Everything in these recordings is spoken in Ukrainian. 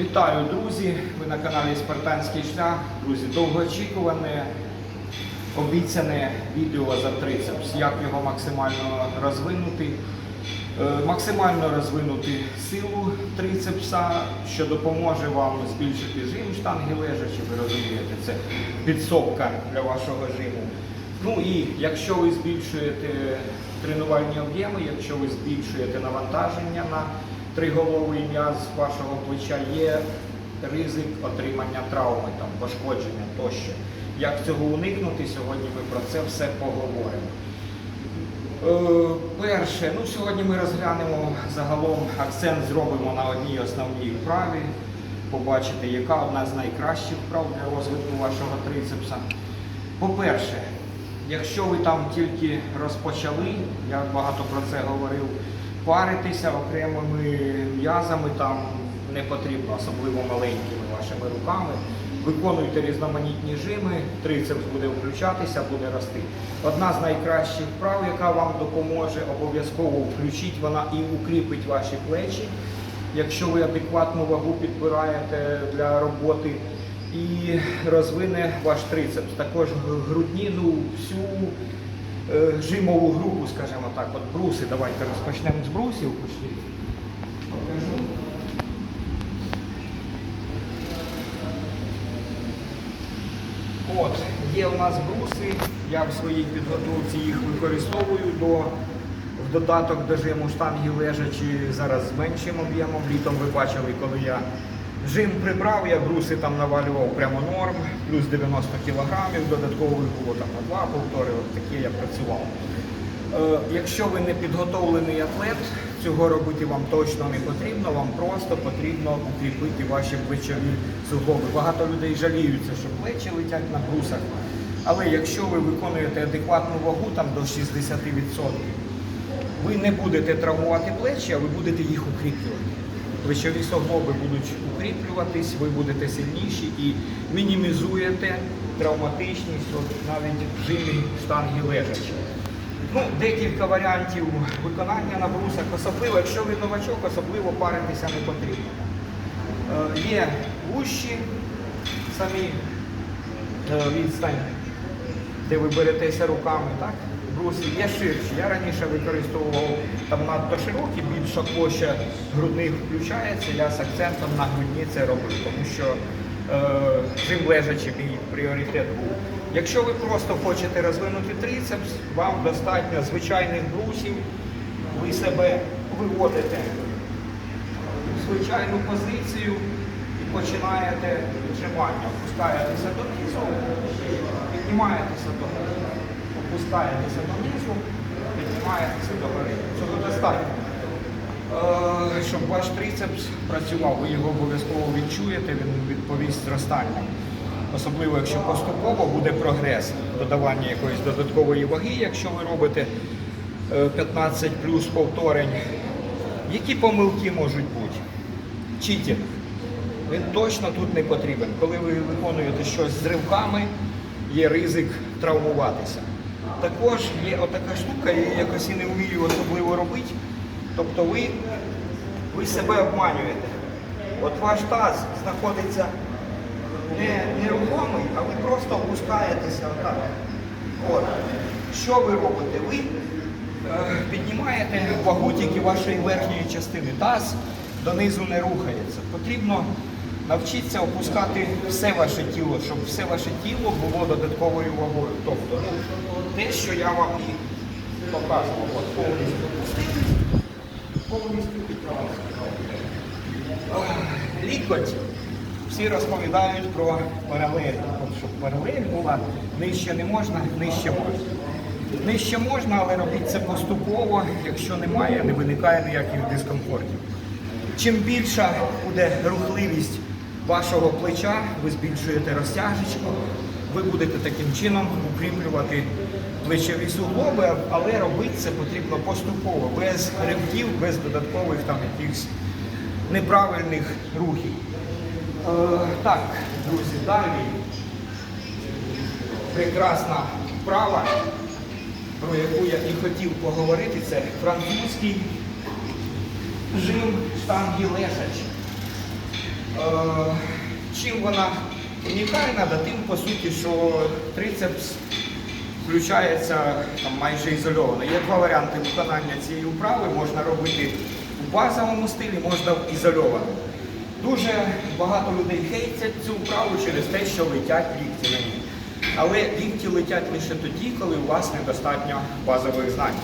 Вітаю, друзі! Ви на каналі Спартанський шлях. Друзі, довгоочікуване, обіцяне відео за трицепс. Як його максимально розвинути. Е, Максимально розвинути силу трицепса, що допоможе вам збільшити жим штанги лежачі, ви розумієте, це підсобка для вашого жиму. Ну і якщо ви збільшуєте тренувальні об'єми, якщо ви збільшуєте навантаження на триголовий м'яз вашого плеча, є ризик отримання травми, там, пошкодження тощо. Як цього уникнути, сьогодні ми про це все поговоримо. Е, Перше, ну сьогодні ми розглянемо загалом акцент зробимо на одній основній вправі. Побачите, яка одна з найкращих вправ для розвитку вашого трицепса. По-перше, якщо ви там тільки розпочали, я багато про це говорив, паритися окремими м'язами там не потрібно, особливо маленькими вашими руками. Виконуйте різноманітні жими, трицепс буде включатися, буде рости. Одна з найкращих вправ, яка вам допоможе, обов'язково включіть вона і укріпить ваші плечі, якщо ви адекватну вагу підбираєте для роботи і розвине ваш трицепс. Також грудніну, всю е, жимову групу, скажімо так, от бруси. Давайте розпочнемо з брусів. Покажу. От, є у нас бруси, я в своїй підготовці їх використовую до, в додаток до жиму штанги лежачі зараз з меншим об'ємом. Літом ви бачили, коли я жим прибрав, я бруси там навалював прямо норм, плюс 90 кілограмів, додатково було там два повтори, от таке я працював. Е, Якщо ви не підготовлений атлет, цього робити вам точно не потрібно, вам просто потрібно укріпити ваші плечові суглоби. Багато людей жаліються, що плечі летять на брусах. Але якщо ви виконуєте адекватну вагу там до 60%, ви не будете травмувати плечі, а ви будете їх укріплювати. Плечові суглоби будуть укріплюватись, ви будете сильніші і мінімізуєте травматичність от навіть в жимі штанги лежачі. Ну, декілька варіантів виконання на брусах, особливо, якщо ви новачок, особливо паритися не потрібно. Е, є вущі, самі е, відстань, де ви беретеся руками, так? Бруси є ширші. Я раніше використовував там надто широкі, більша площа грудних включається. Я з акцентом на грудні це роблю, тому що е, жим лежачи пріоритет був. Якщо ви просто хочете розвинути трицепс, вам достатньо звичайних брусів, ви себе виводите в звичайну позицію і починаєте віджимання. Опускаєтеся донизу, піднімаєтеся догори, опускаєтеся донизу, піднімаєтеся догори. Цього достатньо. Е, Щоб ваш трицепс працював, ви його обов'язково відчуєте, він відповість зростанням. Особливо, якщо поступово буде прогрес, додавання якоїсь додаткової ваги, якщо ви робите е, 15 плюс повторень. Які помилки можуть бути? Читінг. Він точно тут не потрібен. Коли ви виконуєте щось з ривками, є ризик травмуватися. Також є отака штука, я якось і не вмію особливо робити. Тобто ви, ви себе обманюєте. От ваш таз знаходиться не нерухомий, а ви просто опускаєтеся отак. От. Що ви робите? Ви е, піднімаєте вагу тільки вашої верхньої частини. Таз донизу не рухається. Потрібно навчитися опускати все ваше тіло, щоб все ваше тіло було додатковою вагою. Тобто ну, те, що я вам показував. Повністю опустити, повністю підправити. Лікоть. Всі розповідають про паралель. Щоб паралель була, нижче не можна, нижче можна. Нижче можна, але робіть це поступово, якщо немає, не виникає ніяких дискомфортів. Чим більша буде рухливість вашого плеча, ви збільшуєте розтяжечку, ви будете таким чином укріплювати плечові суглоби, але робити це потрібно поступово, без ривків, без додаткових там якихось неправильних рухів. Е, так, друзі, далі прекрасна вправа, про яку я і хотів поговорити, це французький жим штанги лежачі. Е, чим вона унікальна, да тим по суті, що трицепс включається там, майже ізольовано. Є два варіанти виконання цієї вправи. Можна робити у базовому стилі, можна в ізольованому. Дуже багато людей хейтять цю вправу через те, що летять лікті на ній. Але лікті летять лише тоді, коли у вас недостатньо базових знань.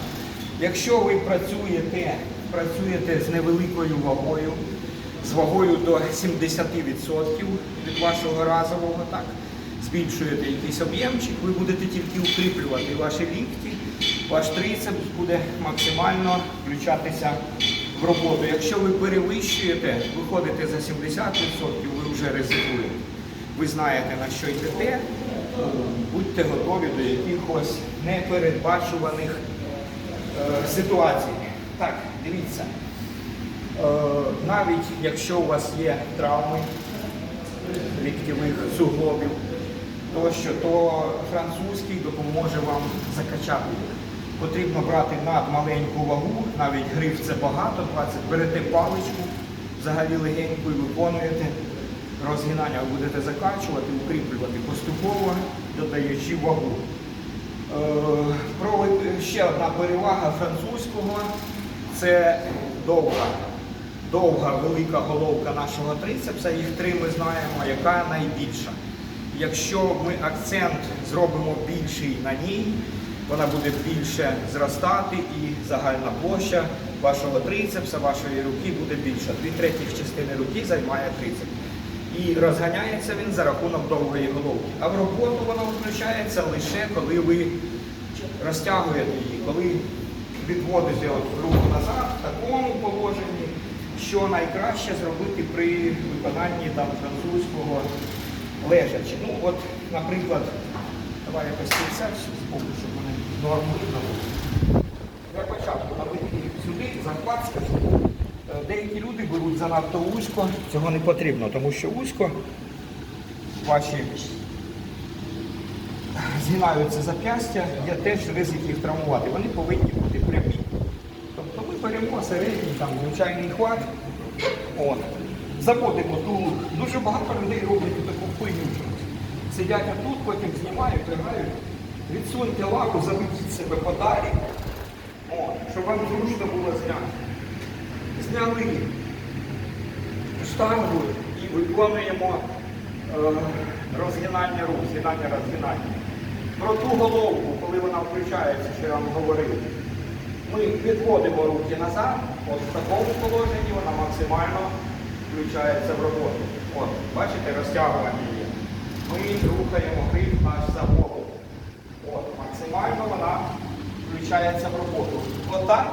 Якщо ви працюєте, працюєте з невеликою вагою, з вагою до 70% від вашого разового, так, збільшуєте якийсь об'ємчик, ви будете тільки укріплювати ваші лікті, ваш трицепс буде максимально включатися в роботу. Якщо ви перевищуєте, виходите за 70%, ви вже ризикуєте. Ви знаєте на що йдете, будьте готові до якихось непередбачуваних е, ситуацій. Так, дивіться. Е, навіть якщо у вас є травми ліктєвих суглобів, тощо, то французький допоможе вам закачати їх. Потрібно брати над маленьку вагу, навіть гриф це багато, 20, берете паличку, взагалі легеньку і виконуєте розгинання, будете закачувати, укріплювати поступово, додаючи вагу. Е, ще одна перевага французького це довга, довга велика головка нашого трицепса, їх три ми знаємо, яка найбільша. Якщо ми акцент зробимо більший на ній, вона буде більше зростати і загальна площа вашого трицепса, вашої руки буде більша. Дві третіх частини руки займає трицепс. І розганяється він за рахунок довгої головки. А в роботу воно включається лише коли ви розтягуєте її, коли відводите от руку назад в такому положенні, що найкраще зробити при виконанні там французького лежачи. Ну от, наприклад, давай якось це з щоб вони норму видно було. Для початку наведіть їх сюди, захват. Е, Деякі люди беруть занадто вузько, цього не потрібно, тому що вузько ваші згинаються зап'ястя, є теж ризик їх травмувати. Вони повинні бути прямі. Тобто ми беремо середній там, звичайний хват, от, заводимо тулуб. Дуже багато людей роблять таку. Сидять отут, потім знімають, лягають, відсуньте лапу, заведіть себе подалі, от, щоб вам зручно було зняти. Зняли штангу і виконуємо е, розгинання рук, згинання розгинання. Про ту головку, коли вона включається, що я вам говорив, ми відводимо руки назад, от в такому положенні вона максимально включається в роботу. От, бачите, розтягування. Ми рухаємо гриф аж за голову. От, максимально вона включається в роботу. Отак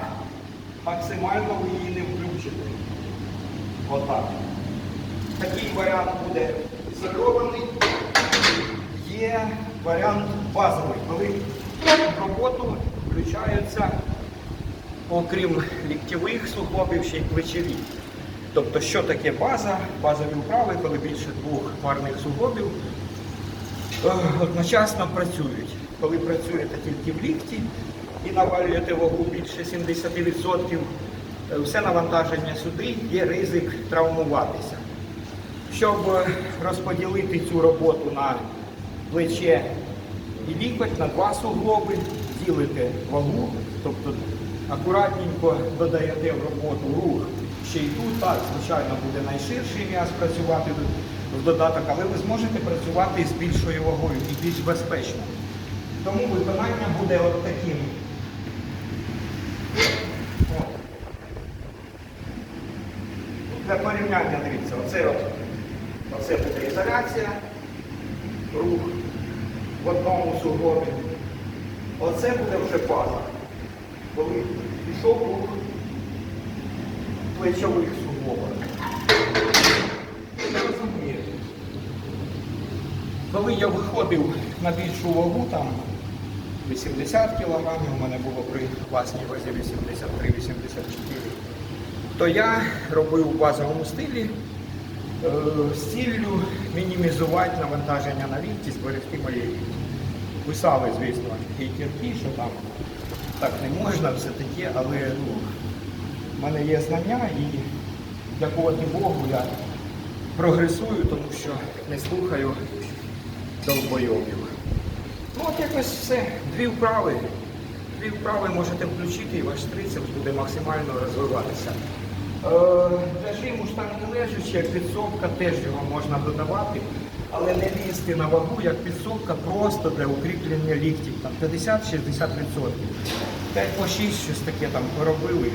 максимально ви її не включите. Отак. Такий варіант буде ізольований. Є варіант базовий, коли в роботу включаються, окрім ліктєвих суглобів, ще й плечові. Тобто, що таке база? Базові вправи, коли більше двох парних суглобів одночасно працюють. Коли працюєте тільки в лікті і навалюєте вагу більше 70%, е, все навантаження сюди є ризик травмуватися. Щоб е, розподілити цю роботу на плече і лікоть, на два суглоби, ділите вагу, тобто акуратненько додаєте в роботу рух ще й тут. Так, звичайно, буде найширший м'яз працювати в додаток, але ви зможете працювати з більшою вагою і більш безпечно. Тому виконання буде от таким. От. Для порівняння дивіться, оце, от, оце буде ізоляція, рух в одному суглобі. Оце буде вже база. Коли пішов рух плечових суглобах. Розумієте. Коли я виходив на більшу вагу, там 80 кг, у мене було при власній вазі 83-84, то я робив у базовому стилі е, з ціллю мінімізувати навантаження на лікті, зберегти мої лікті. Писали, звісно, хейтерки, що там так не можна, все таке, але ну, в мене є знання і дякувати Богу, я прогресую, тому що не слухаю довбойовів. Ну от якось все. Дві вправи. Дві вправи можете включити і ваш трицепс буде максимально розвиватися. Е, Для жиму штанги лежачі, як підсобка, теж його можна додавати, але не лізти на вагу, як підсобка, просто для укріплення ліктів. Там 50-60%. 5 по 6, щось таке там поробили.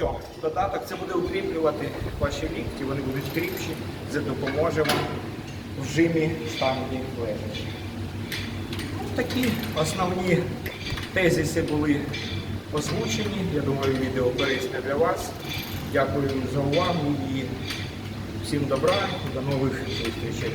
Все, додаток це буде укріплювати ваші лікті, вони будуть кріпші, це допоможе вам в жимі штанги лежачі. Такі основні тезиси були озвучені. Я думаю, відео корисне для вас. Дякую за увагу і всім добра, до нових зустрічей.